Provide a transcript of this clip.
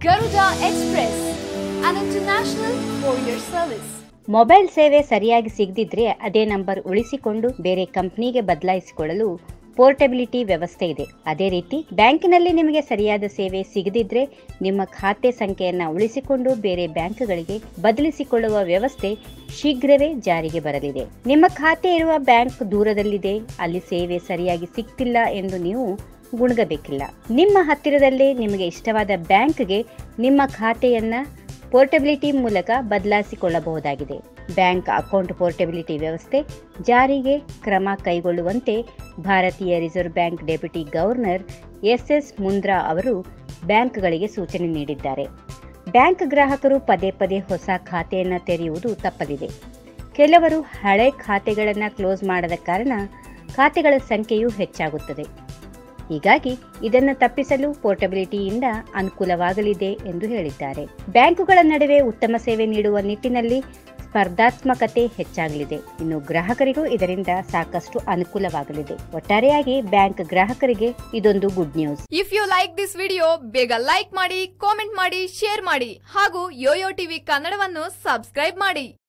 Express, an international service. Mobile ಸೇವೆ ಸರಿಯಾಗಿ ಸಿಗದಿದ್ರೆ ಅದೇ ನಂಬರ್ ಉಳಿಸಿಕೊಂಡು ಬೇರೆ ಕಂಪ್ನಿಗೆ ಬದಲಾಯಿಸಿಕೊಳ್ಳಲು ಪೋರ್ಟಬಿಲಿಟಿ ವ್ಯವಸ್ಥೆ ಇದೆ. ಅದೇ ರೀತಿ ಬ್ಯಾಂಕಿನಲ್ಲಿ ನಿಮಗೆ ಸರಿಯಾದ ಸೇವೆ ಸಿಗದಿದ್ರೆ ನಿಮ್ಮ ಖಾತೆ ಸಂಖ್ಯೆಯನ್ನು ಉಳಿಸಿಕೊಂಡು ಬೇರೆ ಬ್ಯಾಂಕ್ಗಳಿಗೆ ಬದಲಿಸಿಕೊಳ್ಳುವ ವ್ಯವಸ್ಥೆ ಶೀಘ್ರವೇ ಜಾರಿಗೆ ಬರಲಿದೆ. ನಿಮ್ಮ ಖಾತೆ ಇರುವ ಬ್ಯಾಂಕ್ ದೂರದಲ್ಲಿದೆ. ಅಲ್ಲಿ ಸೇವೆ ಸರಿಯಾಗಿ ಸಿಗ್ತಿಲ್ಲ ಎಂದು ನೀವು ಗುಣಗಬೇಕಿಲ್ಲ. ನಿಮ್ಮ ಹತ್ತಿರದಲ್ಲೇ ನಿಮಗೆ ಇಷ್ಟವಾದ ಬ್ಯಾಂಕ್ಗೆ ನಿಮ್ಮ ಖಾತೆಯನ್ನು ಪೋರ್ಟಬಿಲಿಟಿ ಮೂಲಕ ಬದಲಾಯಿಸಿಕೊಳ್ಳಬಹುದಾಗಿದೆ. ಬ್ಯಾಂಕ್ ಅಕೌಂಟ್ ಪೋರ್ಟಬಿಲಿಟಿ ವ್ಯವಸ್ಥೆ ಜಾರಿಗೆ ಕ್ರಮ ಕೈಗೊಳ್ಳುವಂತೆ ಭಾರತೀಯ reserve bank deputy governor S S Mundra ಅವರು ಬ್ಯಾಂಕ್ಗಳಿಗೆ ಸೂಚನೆ ನೀಡಿದ್ದಾರೆ. ಬ್ಯಾಂಕ್ ಗ್ರಾಹಕರು ಪದೇ ಪದೇ ಹೊಸ ಖಾತೆಯನ್ನು ತೆರೆಯುವುದು ತಪ್ಪದಿದೆ ಕೆಲವರು ಹಳೆ ಖಾತೆಗಳನ್ನು ಕ್ಲೋಸ್ ಮಾಡದ ಕಾರಣ ಖಾತೆಗಳ ಸಂಖ್ಯೆಯೂ ಹೆಚ್ಚಾಗುತ್ತದೆ. ಹೀಗಾಗಿ ಇದನ್ನು ತಪ್ಪಿಸಲು ಪೋರ್ಟಬಿಲಿಟಿಯಿಂದ ಅನುಕೂಲವಾಗಲಿದೆ ಎಂದು ಹೇಳಿದ್ದಾರೆ. ಬ್ಯಾಂಕುಗಳ ನಡುವೆ ಉತ್ತಮ ಸೇವೆ ನೀಡುವ ನಿಟ್ಟಿನಲ್ಲಿ ಸ್ಪರ್ಧಾತ್ಮಕತೆ ಹೆಚ್ಚಾಗಲಿದೆ. ಇನ್ನು ಗ್ರಾಹಕರಿಗೂ ಇದರಿಂದ ಸಾಕಷ್ಟು ಅನುಕೂಲವಾಗಲಿದೆ. ಒಟ್ಟಾರೆಯಾಗಿ ಬ್ಯಾಂಕ್ ಗ್ರಾಹಕರಿಗೆ ಇದೊಂದು good news. If you like this video ಬೇಗ ಲೈಕ್ ಮಾಡಿ ಕಾಮೆಂಟ್ ಮಾಡಿ ಶೇರ್ ಮಾಡಿ ಹಾಗೂ ಯೋಯೋ ಟಿವಿ ಕನ್ನಡವನ್ನು ಸಬ್ಸ್ಕ್ರೈಬ್ ಮಾಡಿ.